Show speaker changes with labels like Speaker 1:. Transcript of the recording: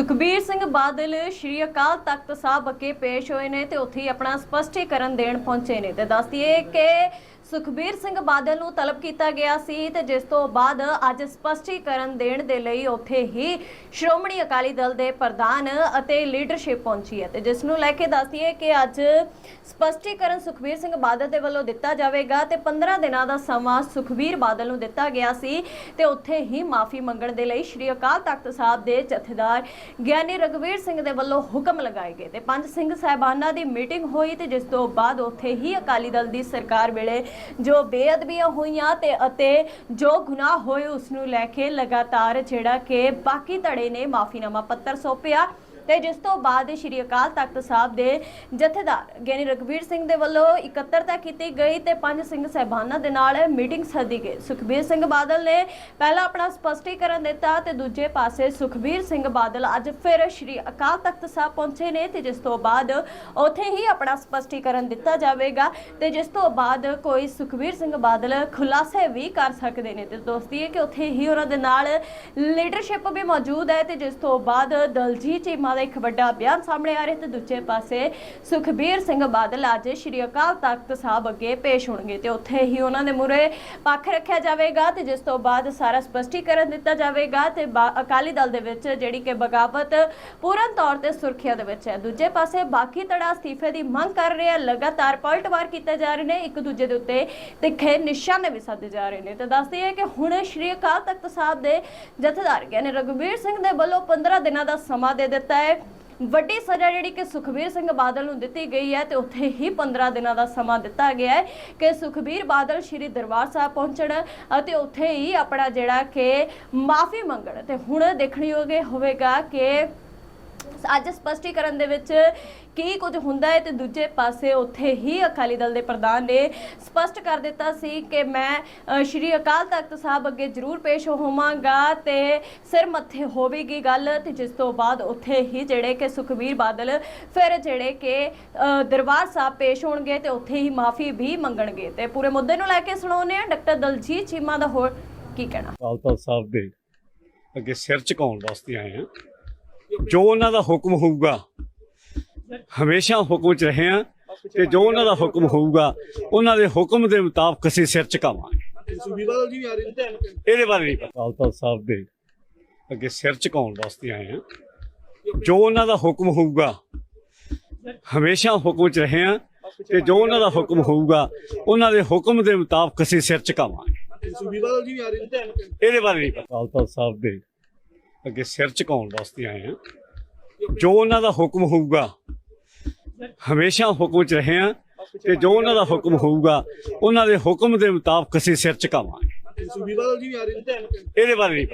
Speaker 1: ਸੁਖਬੀਰ ਸਿੰਘ ਬਾਦਲ ਸ਼੍ਰੀ ਅਕਾਲ ਤਖਤ ਸਾਹਿਬ ਅੱਗੇ ਪੇਸ਼ ਹੋਏ ਨੇ ਤੇ ਉੱਥੇ ਆਪਣਾ ਸਪਸ਼ਟੀਕਰਨ ਦੇਣ ਪਹੁੰਚੇ ਨੇ। ਤੇ ਦੱਸਦੀਏ ਕਿ ਸੁਖਬੀਰ ਸਿੰਘ ਬਾਦਲ ਨੂੰ ਤਲਬ ਕੀਤਾ ਗਿਆ ਸੀ ਤੇ ਜਿਸ ਤੋਂ ਬਾਅਦ ਅੱਜ ਸਪਸ਼ਟੀਕਰਨ ਦੇਣ ਦੇ ਲਈ ਉੱਥੇ ਹੀ ਸ਼੍ਰੋਮਣੀ ਅਕਾਲੀ ਦਲ ਦੇ ਪ੍ਰਧਾਨ ਅਤੇ ਲੀਡਰਸ਼ਿਪ ਪਹੁੰਚੀ ਹੈ। ਤੇ ਜਿਸ ਨੂੰ ਲੈ ਕੇ ਦੱਸ ਦਈਏ ਕਿ ਅੱਜ ਸਪਸ਼ਟੀਕਰਨ ਸੁਖਬੀਰ ਸਿੰਘ ਬਾਦਲ ਦੇ ਵੱਲੋਂ ਦਿੱਤਾ ਜਾਵੇਗਾ ਤੇ 15 ਦਿਨਾਂ ਦਾ ਸਮਾਂ ਸੁਖਬੀਰ ਬਾਦਲ ਨੂੰ ਦਿੱਤਾ ਗਿਆ ਸੀ ਤੇ ਉੱਥੇ ਹੀ ਮਾਫੀ ਮੰਗਣ ਦੇ ਲਈ ਸ਼੍ਰੀ ਅਕਾਲ ਤਖਤ ਸਾਹਿਬ ਦੇ ਜਥੇਦਾਰ ਗਿਆਨੀ ਰਗਵੀਰ ਸਿੰਘ ਦੇ ਵੱਲੋਂ ਹੁਕਮ ਲਗਾਏ ਗਏ। ਤੇ ਪੰਜ ਸਿੰਘ ਸਾਹਿਬਾਨਾਂ ਦੀ ਮੀਟਿੰਗ ਹੋਈ ਤੇ ਜਿਸ ਤੋਂ ਬਾਅਦ ਉੱਥੇ ਹੀ ਅਕਾਲੀ ਦਲ ਦੀ ਸਰਕਾਰ ਵੇਲੇ ਜੋ ਬੇਅਦਬੀਆਂ ਹੋਈਆਂ ਤੇ ਅਤੇ ਜੋ ਗੁਨਾਹ ਹੋਏ ਉਸ ਨੂੰ ਲੈ ਕੇ ਲਗਾਤਾਰ ਜਿਹੜਾ ਕਿ ਬਾਕੀ ਧੜੇ ਨੇ ਮਾਫੀਨਾਮਾ ਪੱਤਰ ਸੌਂਪਿਆ। ਤੇ ਜਿਸ ਤੋਂ ਬਾਅਦ ਸ਼੍ਰੀ ਅਕਾਲ ਤਖਤ ਸਾਹਿਬ ਦੇ ਜਥੇਦਾਰ ਗਿਆਨੀ ਰਗਵੀਰ ਸਿੰਘ ਦੇ ਵੱਲੋਂ ਇਕੱਤਰਤਾ ਕੀਤੀ ਗਈ ਤੇ ਪੰਜ ਸਿੰਘ ਸਹਿਬਾਨਾਂ ਦੇ ਨਾਲ ਮੀਟਿੰਗ ਸੱਦੀ ਗਈ। ਸੁਖਬੀਰ ਸਿੰਘ ਬਾਦਲ ਨੇ ਪਹਿਲਾਂ ਆਪਣਾ ਸਪਸ਼ਟੀਕਰਨ ਦਿੱਤਾ ਤੇ ਦੂਜੇ ਪਾਸੇ ਸੁਖਬੀਰ ਸਿੰਘ ਬਾਦਲ ਅੱਜ ਫਿਰ ਸ਼੍ਰੀ ਅਕਾਲ ਤਖਤ ਸਾਹਿਬ ਪਹੁੰਚੇ ਨੇ ਤੇ ਜਿਸ ਤੋਂ ਬਾਅਦ ਉੱਥੇ ਹੀ ਆਪਣਾ ਸਪਸ਼ਟੀਕਰਨ ਦਿੱਤਾ ਜਾਵੇਗਾ ਤੇ ਜਿਸ ਤੋਂ ਬਾਅਦ ਕੋਈ ਸੁਖਬੀਰ ਸਿੰਘ ਬਾਦਲ ਖੁਲਾਸੇ ਵੀ ਕਰ ਸਕਦੇ ਨੇ। ਤੇ ਦੋਸਤੀ ਹੈ ਕਿ ਉੱਥੇ ਹੀ ਉਹਨਾਂ ਦੇ ਨਾਲ ਲੀਡਰਸ਼ਿਪ ਵੀ ਮੌਜੂਦ ਹੈ ਤੇ ਜਿਸ ਤੋਂ ਬਾਅਦ ਦਲਜੀਤ ਚੀਮਾ ਦਾ ਇੱਕ ਵੱਡਾ ਬਿਆਨ ਸਾਹਮਣੇ ਆ ਰਿਹਾ ਤੇ ਦੂਜੇ ਪਾਸੇ ਸੁਖਬੀਰ ਸਿੰਘ ਬਾਦਲ ਅੱਜ ਸ਼੍ਰੀ ਅਕਾਲ ਤਖਤ ਸਾਹਿਬ ਅੱਗੇ ਪੇਸ਼ ਹੋਣਗੇ ਤੇ ਉੱਥੇ ਹੀ ਉਹਨਾਂ ਦੇ ਮੂਹਰੇ ਪੱਖ ਰੱਖਿਆ ਜਾਵੇਗਾ ਤੇ ਜਿਸ ਤੋਂ ਬਾਅਦ ਸਾਰਾ ਸਪਸ਼ਟੀਕਰਨ ਦਿੱਤਾ ਜਾਵੇਗਾ ਤੇ ਅਕਾਲੀ ਦਲ ਦੇ ਵਿੱਚ ਜਿਹੜੀ ਕਿ ਬਗਾਵਤ ਪੂਰਨ ਤੌਰ ਤੇ ਸੁਰੱਖਿਆ ਦੇ ਵਿੱਚ ਹੈ। ਦੂਜੇ ਪਾਸੇ ਬਾਕੀ ਧੜਾ ਅਸਤੀਫੇ ਦੀ ਮੰਗ ਕਰ ਰਿਹਾ ਲਗਾਤਾਰ ਪਲਟਵਾਰ ਕੀਤੇ ਜਾ ਰਹੇ ਨੇ, ਇੱਕ ਦੂਜੇ ਦੇ ਉੱਤੇ ਤਿੱਖੇ ਨਿਸ਼ਾਨੇ ਵੀ ਸਾਧੇ ਜਾ ਰਹੇ ਨੇ। ਤੇ ਦੱਸਦੀ ਹੈ ਕਿ ਹੁਣ ਸ਼੍ਰੀ ਅਕਾਲ ਤਖਤ ਸਾਹਿਬ ਦੇ ਜਥੇਦਾਰ ਗਿਆਨੀ ਰਘੁਵੀਰ ਸਿੰਘ ਦੇ ਵੱਲੋਂ 15 ਦਿਨਾਂ ਦਾ ਸਮਾਂ ਦੇ ਦਿੱਤਾ ਹੈ। ਵੱਡੀ ਸਜ਼ਾ ਜਿਹੜੀ ਕਿ ਸੁਖਬੀਰ ਸਿੰਘ ਬਾਦਲ ਨੂੰ ਦਿੱਤੀ ਗਈ ਹੈ ਤੇ ਉੱਥੇ ਹੀ 15 ਦਿਨਾਂ ਦਾ ਸਮਾਂ ਦਿੱਤਾ ਗਿਆ ਹੈ ਕਿ ਸੁਖਬੀਰ ਬਾਦਲ ਸ਼੍ਰੀ ਦਰਬਾਰ ਸਾਹਿਬ ਪਹੁੰਚਣ ਅਤੇ ਉੱਥੇ ਹੀ ਆਪਣਾ ਜਿਹੜਾ ਕਿ ਮਾਫੀ ਮੰਗਣ। ਤੇ ਹੁਣ ਦੇਖਣਯੋਗ ਹੋਵੇਗਾ ਕਿ ਅੱਜ ਸਪਸ਼ਟੀਕਰਨ ਦੇ ਵਿੱਚ ਕੀ ਕੁਝ ਹੁੰਦਾ ਹੈ ਤੇ ਦੂਜੇ ਪਾਸੇ ਉੱਥੇ ਹੀ ਅਕਾਲੀ ਦਲ ਦੇ ਪ੍ਰਧਾਨ ਨੇ ਸਪਸ਼ਟ ਕਰ ਦਿੱਤਾ ਸੀ ਕਿ ਮੈਂ ਸ਼੍ਰੀ ਅਕਾਲ ਤਖਤ ਸਾਹਿਬ ਅੱਗੇ ਜ਼ਰੂਰ ਪੇਸ਼ ਹੋਵਾਂਗਾ ਤੇ ਸਿਰ ਮੱਥੇ ਹੋਵੇਗੀ ਗੱਲ ਤੇ ਜਿਸ ਤੋਂ ਬਾਅਦ ਉੱਥੇ ਹੀ ਜਿਹੜੇ ਕਿ ਸੁਖਬੀਰ ਬਾਦਲ ਫਿਰ ਜਿਹੜੇ ਕਿ ਦਰਬਾਰ ਸਾਹਿਬ ਪੇਸ਼ ਹੋਣਗੇ ਤੇ ਉੱਥੇ ਹੀ ਮਾਫੀ ਵੀ ਮੰਗਣਗੇ। ਤੇ ਪੂਰੇ ਮੁੱਦੇ ਨੂੰ ਲੈ ਕੇ ਸੁਣਾਉਂਦੇ ਆ ਡਾਕਟਰ ਦਲਜੀਤ ਚੀਮਾ ਦਾ ਹੋਰ ਕੀ ਕਹਿਣਾ।
Speaker 2: ਅਕਾਲ ਤਖਤ ਸਾਹਿਬ ਦੇ ਅੱਗੇ ਸਿਰ ਝੁਕਾਉਣ ਵਾਸਤੇ ਆਏ ਆ ਜੋ ਉਹਨਾਂ ਦਾ ਹੁਕਮ ਹੋਊਗਾ, ਹਮੇਸ਼ਾ ਹੁਕਮ ਚ ਰਹੇ ਆ ਤੇ ਜੋ ਉਹਨਾਂ ਦਾ ਹੁਕਮ ਹੋਊਗਾ, ਉਹਨਾਂ ਦੇ ਹੁਕਮ ਦੇ ਮੁਤਾਬਕ ਅਸੀਂ ਸਿਰ ਝੁਕਾਵਾਂਗੇ।
Speaker 3: ਸੁਖਬੀਰ ਜੀ ਆ ਰਹੇ
Speaker 2: ਇਹਦੇ ਬਾਰੇ ਨਹੀਂ ਪਤਾ। ਅਕਾਲ ਸਾਹਿਬ ਦੇ ਅੱਗੇ ਸਿਰ ਝੁਕਾਉਣ ਵਾਸਤੇ ਆਏ ਆ ਜੋ ਉਹਨਾਂ ਦਾ ਹੁਕਮ ਹੋਊਗਾ, ਹਮੇਸ਼ਾ ਹੁਕਮ ਚ ਰਹੇ ਆ ਤੇ ਜੋ ਉਹਨਾਂ ਦਾ ਹੁਕਮ ਹੋਊਗਾ, ਉਹਨਾਂ ਦੇ ਹੁਕਮ ਦੇ ਮੁਤਾਬਕ ਅਸੀਂ ਸਿਰ ਝੁਕਾਵਾਂਗੇ।
Speaker 3: ਸੁਖਬੀਰ ਜੀ ਆ ਰਹੇ
Speaker 2: ਇਹਦੇ ਬਾਰੇ ਨਹੀਂ ਪਤਾ। ਅਕਾਲ ਤਖਤ ਸਾਹਿਬ ਦੇ ਅੱਗੇ ਸਿਰ ਝੁਕਾਉਣ ਵਾਸਤੇ ਆਏ ਆ ਜੋ ਉਹਨਾਂ ਦਾ ਹੁਕਮ ਹੋਊਗਾ ਹਮੇਸ਼ਾ ਹੁਕਮ ਚ ਰਹੇ ਆ ਤੇ ਜੋ ਉਹਨਾਂ ਦਾ ਹੁਕਮ ਹੋਊਗਾ ਉਹਨਾਂ ਦੇ ਹੁਕਮ ਦੇ ਮੁਤਾਬਕ ਅਸੀਂ ਸਿਰ ਝੁਕਾਵਾਂਗੇ। ਇਹਦੇ ਬਾਰੇ ਨਹੀਂ